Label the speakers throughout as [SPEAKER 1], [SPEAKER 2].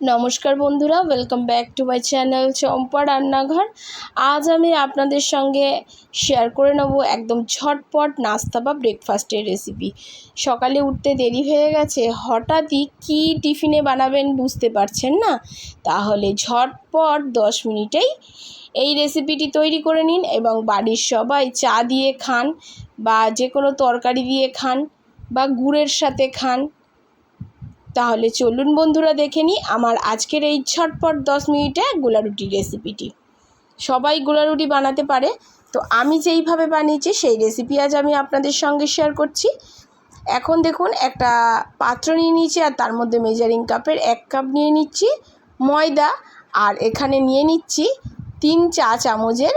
[SPEAKER 1] নমস্কার বন্ধুরা welcome back to my channel Champa রান্নাঘর। আজ আমি আপনাদের সঙ্গে শেয়ার করে নেব একদম ঝটপট নাস্তা বা ব্রেকফাস্টের রেসিপি সকালে উঠতে দেরি হয়ে গেছে, হঠাৎই কী টিফিনে বানাবেন বুঝতে পারছেন না? তাহলে ঝটপট দশ মিনিটেই এই রেসিপিটি তৈরি করে নিন এবং বাড়ির সবাই চা দিয়ে খান বা যে কোনো তরকারি দিয়ে খান বা গুড়ের সাথে খান। তাহলে চলুন বন্ধুরা দেখে নিই আমার আজকের এই ঝটপট দশ মিনিটে গোলা রুটির রেসিপিটি সবাই গোলা রুটি বানাতে পারে, তো আমি যেইভাবে বানিয়েছি সেই রেসিপি আজ আমি আপনাদের সঙ্গে শেয়ার করছি। এখন দেখুন একটা পাত্র নিয়ে নিয়েছি আর তার মধ্যে মেজারিং কাপের এক কাপ নিয়ে নিচ্ছি ময়দা, আর এখানে নিয়ে নিচ্ছি তিন চা চামচের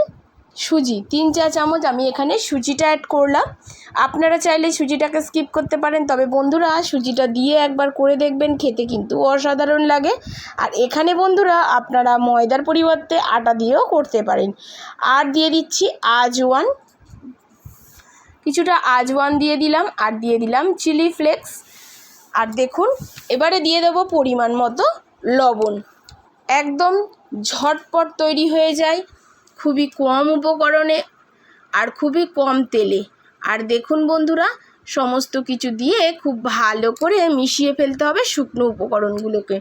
[SPEAKER 1] সুজি, তিন চা চামচ আমি এখানে সুজিটা অ্যাড করলাম। আপনারা চাইলে সুজিটাকে স্কিপ করতে পারেন, তবে বন্ধুরা সুজিটা দিয়ে একবার করে দেখবেন, খেতে কিন্তু অসাধারণ লাগে। আর এখানে বন্ধুরা আপনারা ময়দার পরিবর্তে আটা দিয়েও করতে পারেন। আর দিয়ে দিচ্ছি আজওয়ান। কিছুটা আজওয়ান দিয়ে দিলাম, আর দিয়ে দিলাম চিলি ফ্লেক্স। আর দেখুন, এবারে দিয়ে দেবো পরিমাণ মতো লবণ। একদম ঝটপট তৈরি হয়ে যায়। খুবই কম উপকরণে আর খুবই কম তেলে। আর দেখুন বন্ধুরা, সমস্ত কিছু দিয়ে খুব ভালো করে মিশিয়ে ফেলতে হবে শুকনো উপকরণগুলোকে।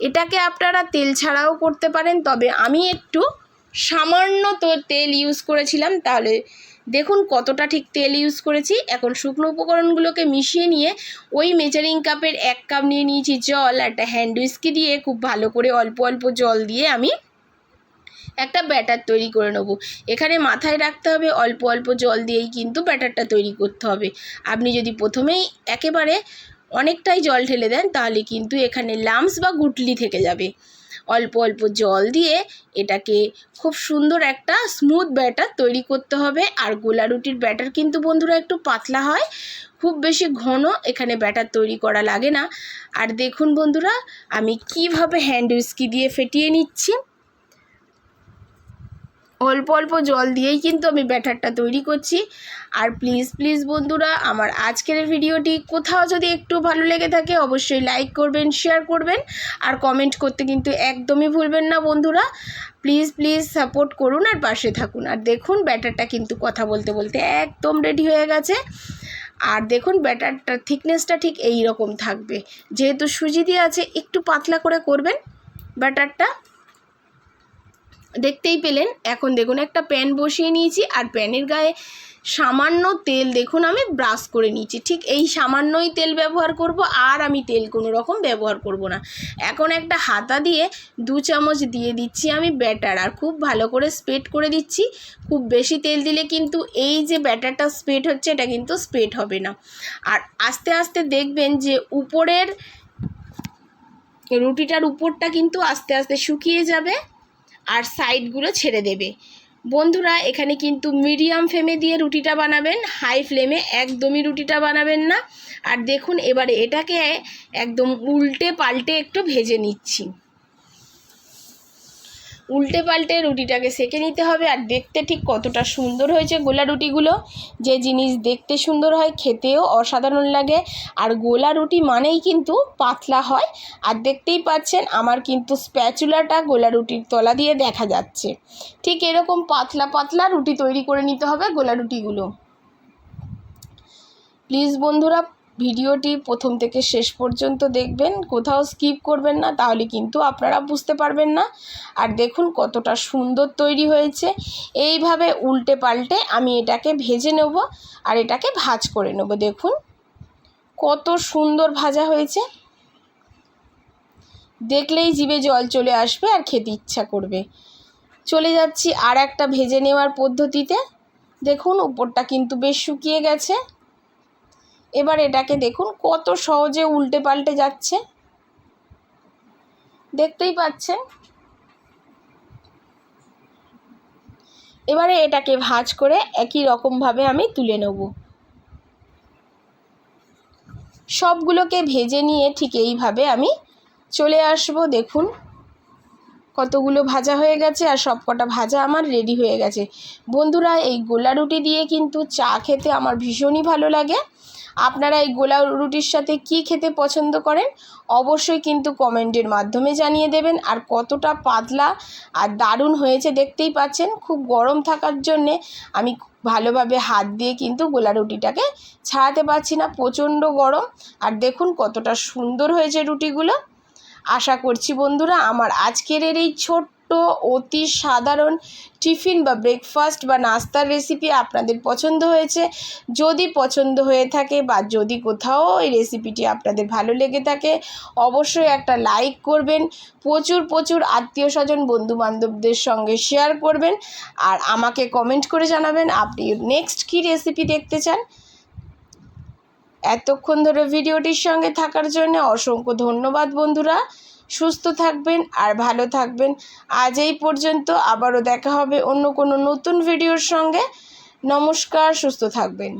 [SPEAKER 1] এটাকে আপনারা তেল ছাড়াও করতে পারেন, তবে আমি একটু সামান্য তো তেল ইউজ করেছিলাম, তাহলে দেখুন কতটা ঠিক তেল ইউজ করেছি। এখন শুকনো উপকরণগুলোকে মিশিয়ে নিয়ে ওই মেজারিং কাপের এক কাপ নিয়ে নিয়েছি জল, একটা হ্যান্ড উইস্কি দিয়ে খুব ভালো করে অল্প অল্প জল দিয়ে আমি একটা ব্যাটার তৈরি করে নেব। এখানে মাথায় রাখতে হবে, অল্প অল্প জল দিয়েই কিন্তু ব্যাটারটা তৈরি করতে হবে। আপনি যদি প্রথমেই একেবারে অনেকটাই জল ঢেলে দেন, তাহলে কিন্তু এখানে লামস বা গুটলি থেকে যাবে। অল্প অল্প জল দিয়ে এটাকে খুব সুন্দর একটা স্মুথ ব্যাটার তৈরি করতে হবে। আর গোলা রুটির ব্যাটার কিন্তু বন্ধুরা একটু পাতলা হয়, খুব বেশি ঘন এখানে ব্যাটার তৈরি করা লাগে না। আর দেখুন বন্ধুরা, আমি কীভাবে হ্যান্ড উইস্কি দিয়ে ফেটিয়ে নিচ্ছি। অল্প অল্প জল দিয়েই কিন্তু আমি ব্যাটারটা তৈরি করছি। আর প্লিজ প্লিজ বন্ধুরা, আমার আজকের ভিডিওটি কোথাও যদি একটু ভালো লেগে থাকে, অবশ্যই লাইক করবেন শেয়ার করবেন। আর কমেন্ট করতে কিন্তু একদমই ভুলবেন না বন্ধুরা। প্লিজ প্লিজ সাপোর্ট করুন আর পাশে থাকুন। আর দেখুন, ব্যাটারটা কিন্তু কথা বলতে বলতে একদম রেডি হয়ে গেছে। আর দেখুন, ব্যাটারটার থিকনেসটা ঠিক এই রকম থাকবে। যেহেতু সুজি দিয়ে আছে, একটু পাতলা করে করবেন ব্যাটারটা। দেখতেই পেলেন। এখন দেখুন, একটা প্যান বসিয়ে নিয়েছি আর প্যানের গায়ে সামান্য তেল দেখুন, আমি ব্রাশ করে নিয়েছি। ঠিক এই সামান্যই তেল ব্যবহার করব আর আমি তেল কোনো রকম ব্যবহার করব না। এখন একটা হাতা দিয়ে দু চামচ দিয়ে দিচ্ছি আমি ব্যাটার আর খুব ভালো করে স্প্রেড করে দিচ্ছি। খুব বেশি তেল দিলে কিন্তু এই যে ব্যাটারটা স্প্রেড হচ্ছে, এটা কিন্তু স্প্রেড হবে না। আর আস্তে আস্তে দেখবেন যে উপরের রুটিটার উপরটা কিন্তু আস্তে আস্তে শুকিয়ে যাবে। আর সাইডগুলো ছেড়ে দেবে। বন্ধুরা, এখানে কিন্তু মিডিয়াম ফ্লেমে দিয়ে রুটিটা বানাবেন হাই ফ্লেমে একদমই রুটিটা বানাবেন না। আর দেখুন, এবারে এটাকে একদম উল্টে পাল্টে একটু ভেজে নিচ্ছি। উল্টে পাল্টে রুটিটাকে সেকে নিতে হবে আর দেখতে ঠিক কতটা সুন্দর হয়েছে গোলা রুটিগুলো। যে জিনিস দেখতে সুন্দর হয়, খেতেও অসাধারণ লাগে। আর গোলা রুটি মানেই কিন্তু পাতলা হয়। আর দেখতেই পাচ্ছেন আমার কিন্তু স্প্যাচুলাটা গোলা রুটির তলা দিয়ে দেখা যাচ্ছে। ঠিক এরকম পাতলা পাতলা রুটি তৈরি করে নিতে হবে গোলা রুটিগুলো। প্লিজ বন্ধুরা ভিডিওটি প্রথম থেকে শেষ পর্যন্ত দেখবেন, কোথাও স্কিপ করবেন না, তাহলে কিন্তু আপনারা বুঝতে পারবেন না। আর দেখুন কতটা সুন্দর তৈরি হয়েছে। এইভাবে উল্টে পাল্টে আমি এটাকে ভেজে নেব আর এটাকে ভাজ করে নেব, দেখুন। কত সুন্দর ভাজা হয়েছে। দেখলেই জিভে জল চলে আসবে আর খেতে ইচ্ছা করবে। চলে যাচ্ছি আর একটা ভেজে নেওয়ার পদ্ধতিতে। দেখুন উপরটা কিন্তু বেশ শুকিয়ে গেছে। এবার এটাকে দেখুন, কত সহজে উল্টে পাল্টে যাচ্ছে। দেখতেই পাচ্ছেন? এবারে এটাকে ভাজ করে একই রকমভাবে আমি তুলে নেব। সবগুলোকে ভেজে নিয়ে ঠিক এইভাবে আমি চলে আসব, দেখুন। কতগুলো ভাজা হয়ে গেছে আর সব কটা ভাজা আমার রেডি হয়ে গেছে। বন্ধুরা, এই গোলা রুটি দিয়ে কিন্তু চা খেতে আমার ভীষণই ভালো লাগে। আপনারা এই গোলা রুটির সাথে কি খেতে পছন্দ করেন, অবশ্যই কিন্তু কমেন্টের মাধ্যমে জানিয়ে দেবেন। আর কতটা পাতলা আর দারুণ হয়েছে দেখতেই পাচ্ছেন, খুব গরম থাকার জন্যে আমি ভালোভাবে হাত দিয়ে কিন্তু গোলা রুটিটাকে ছাড়াতে পারছি না, প্রচণ্ড গরম। আর দেখুন কতটা সুন্দর হয়েছে রুটিগুলো। আশা করছি বন্ধুরা আমার আজকের এই ছোট্ট, অতি সাধারণ টিফিন বা ব্রেকফাস্ট বা নাস্তার রেসিপি আপনাদের পছন্দ হয়েছে, যদি পছন্দ হয়ে থাকে বা যদি কোথাও এই রেসিপিটি আপনাদের ভালো লেগে থাকে, অবশ্যই একটা লাইক করবেন, প্রচুর প্রচুর আত্মীয় স্বজন বন্ধু বান্ধবদের সঙ্গে শেয়ার করবেন, আর আমাকে কমেন্ট করে জানাবেন আপনি নেক্সট কী রেসিপি দেখতে চান। এতক্ষণ ধরে ভিডিওটির সঙ্গে থাকার জন্য অসংখ্য ধন্যবাদ, বন্ধুরা। সুস্থ থাকবেন আর ভালো থাকবেন। আজ এই পর্যন্ত আবারও দেখা হবে অন্য কোনো নতুন ভিডিওর সঙ্গে। নমস্কার, সুস্থ থাকবেন।